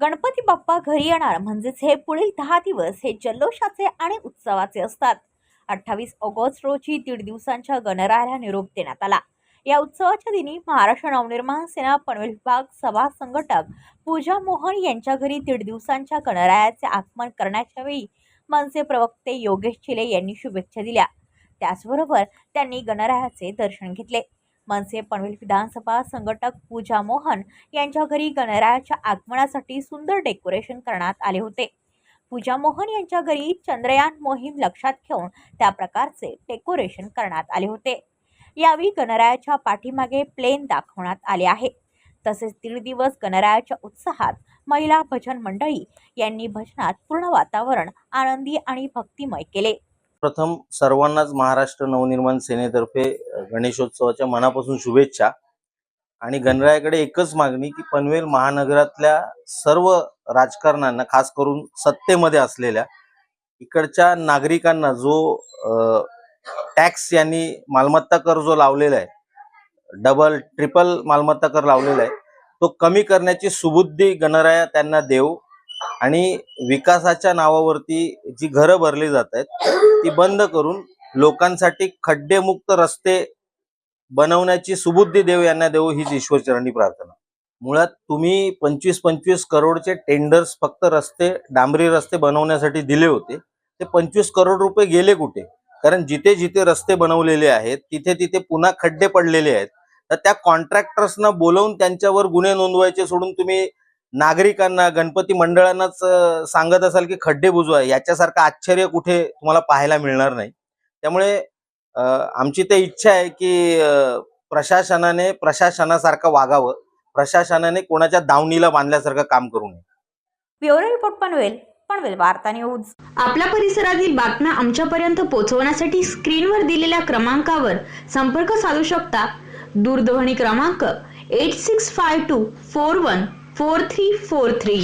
गणपती बाप्पा घरी येणार म्हणजेच हे पुढील दहा दिवस हे जल्लोषाचे आणि उत्सवाचे असतात. अठ्ठावीस ऑगस्ट रोजी दीड दिवसांच्या गणरायाला निरोप देण्यात आला. या उत्सवाच्या दिनी महाराष्ट्र नवनिर्माण सेना पनवेल विभाग सभा संघटक पूजा मोहन यांच्या घरी दीड दिवसांच्या गणरायाचे आगमन करण्याच्या वेळी मनसे प्रवक्ते योगेश चिले यांनी शुभेच्छा दिल्या. त्याचबरोबर त्यांनी गणरायाचे दर्शन घेतले. मनसे पनवेल विधानसभा संघटक पूजा मोहन यांच्या घरी गणरायाच्या आगमनासाठी सुंदर डेकोरेशन करण्यात आले होते. पूजा मोहन यांच्या घरी चंद्रयान मोहीम लक्षात घेऊन त्या प्रकारचे डेकोरेशन करण्यात आले होते. यावेळी गणरायाच्या पाठीमागे प्लेन दाखवण्यात आले आहे. तसेच दीड दिवस गणरायाच्या उत्साहात महिला भजन मंडळी यांनी भजनात पूर्ण वातावरण आनंदी आणि भक्तिमय केले. प्रथम सर्वांनाच महाराष्ट्र नवनिर्माण सेनेतर्फे गणेशोत्सवाच्या मनापासून शुभेच्छा. आणि गणरायाकडे एकच मागणी की पनवेल महानगरातल्या सर्व राजकारणांना खास करून सत्तेमध्ये असलेल्या इकडच्या नागरिकांना जो टॅक्स यांनी मालमत्ता कर जो लावलेला आहे डबल ट्रिपल मालमत्ता कर लावलेला आहे तो कमी करण्याची सुबुद्धी गणराया त्यांना देव आणि विकासाच्या नावावरती जी घरं भरली जात आहेत ती बंद करून लोकांसाठी खड्डेमुक्त रस्ते बनवण्याची सुबुद्धी देव यांना देऊ हीच ईश्वरचरणी प्रार्थना. मुळात तुम्ही पंचवीस पंचवीस करोडचे टेंडर्स फक्त रस्ते डांबरी रस्ते बनवण्यासाठी दिले होते. ते पंचवीस करोड रुपये गेले कुठे? कारण जिथे जिथे रस्ते बनवलेले आहेत तिथे तिथे पुन्हा खड्डे पडलेले आहेत. तर त्या कॉन्ट्रॅक्टर्सना बोलवून त्यांच्यावर गुन्हे नोंदवायचे सोडून तुम्ही नागरिकांना गणपती मंडळांनाच सांगत असाल की खड्डे बुजवा याच्यासारखं आश्चर्य कुठे तुम्हाला पाहायला मिळणार नाही. त्यामुळे आमची ते इच्छा आहे की प्रशासनाने प्रशासनासारखं वागावं. प्रशासनाने कोणाच्या दावणीला बांधल्यासारखं काम करू नये. Bureau report Panvel. पनवेल वार्ता न्यूज. आपल्या परिसरातील बातम्या आमच्यापर्यंत पोहोचवण्यासाठी स्क्रीनवर दिलेल्या क्रमांकावर संपर्क साधू शकता. दूरध्वनी क्रमांक eight six five two four one four three four three.